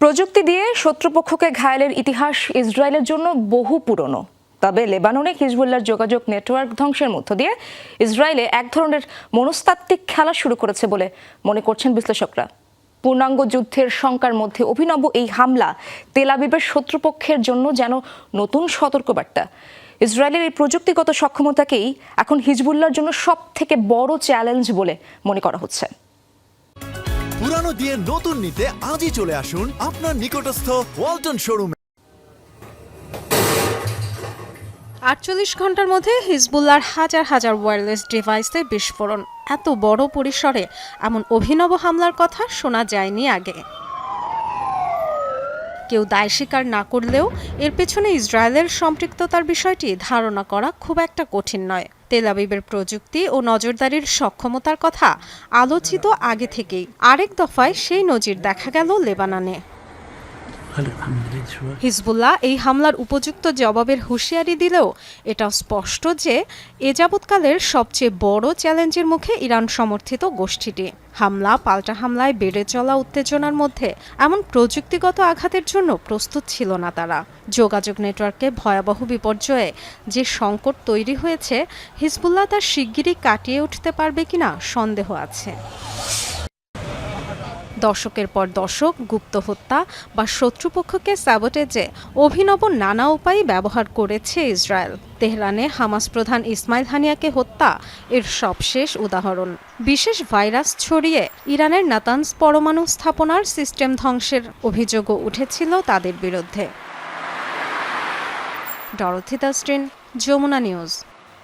প্রযুক্তি দিয়ে শত্রুপক্ষকে ঘায়েলের ইতিহাস ইসরায়েলের জন্য বহু পুরনো। তবে লেবাননে হিজবুল্লার যোগাযোগ নেটওয়ার্ক ধ্বংসের মধ্য দিয়ে ইসরায়েলে এক ধরনের মনস্তাত্ত্বিক খেলা শুরু করেছে বলে মনে করছেন বিশ্লেষকরা। পূর্ণাঙ্গ যুদ্ধের শঙ্কার মধ্যে অভিনব এই হামলা তেলাবিবের শত্রুপক্ষের জন্য যেন নতুন সতর্কবার্তা। ইসরায়েলের এই প্রযুক্তিগত সক্ষমতাকেই এখন হিজবুল্লার জন্য সব থেকে বড় চ্যালেঞ্জ বলে মনে করা হচ্ছে। পুরানো দিয়ে নতুন নিতে আজই চলে আসুন আপনার নিকটস্থ ওয়ালটন শোরুমে। আটচল্লিশ ঘণ্টার মধ্যে হিজবুল্লার হাজার হাজার ওয়্যারলেস ডিভাইসে বিস্ফোরণ। এত বড় পরিসরে এমন অভিনব হামলার কথা শোনা যায়নি আগে। কেউ দায় স্বীকার না করলেও এর পেছনে ইসরায়েলের সম্পৃক্ততার বিষয়টি ধারণা করা খুব একটা কঠিন নয়। তেলাবিবের প্রযুক্তি ও নজরদারির সক্ষমতার কথা আলোচিত আগে থেকেই। আরেক দফায় সেই নজির দেখা গেল লেবাননে। হিজবুল্লাহ এই হামলার উপযুক্ত জবাবের হুঁশিয়ারি দিলেও এটা স্পষ্ট যে এ যাবৎকালের সবচেয়ে বড় চ্যালেঞ্জের মুখে ইরান সমর্থিত গোষ্ঠীটি। হামলা, পাল্টা হামলায় বেড়ে চলা উত্তেজনার মধ্যে এমন প্রযুক্তিগত আঘাতের জন্য প্রস্তুত ছিল না তারা। যোগাযোগ নেটওয়ার্কে ভয়াবহ বিপর্যয়ে যে সংকট তৈরি হয়েছে, হিজবুল্লাহ তার শিগগিরই কাটিয়ে উঠতে পারবে কিনা সন্দেহ আছে। দশকের পর দশক গুপ্ত হত্যা বা শত্রুপক্ষকে স্যাবোটেজে অভিনব নানা উপায় ব্যবহার করেছে ইসরায়েল। তেহরানে হামাস প্রধান ইসমাইল হানিয়াকে হত্যা এর সবশেষ উদাহরণ। বিশেষ ভাইরাস ছড়িয়ে ইরানের নাতানস পরমাণু স্থাপনার সিস্টেম ধ্বংসের অভিযোগও উঠেছিল তাদের বিরুদ্ধে। ডরথি দাস্ট্রিন যমুনা নিউজ।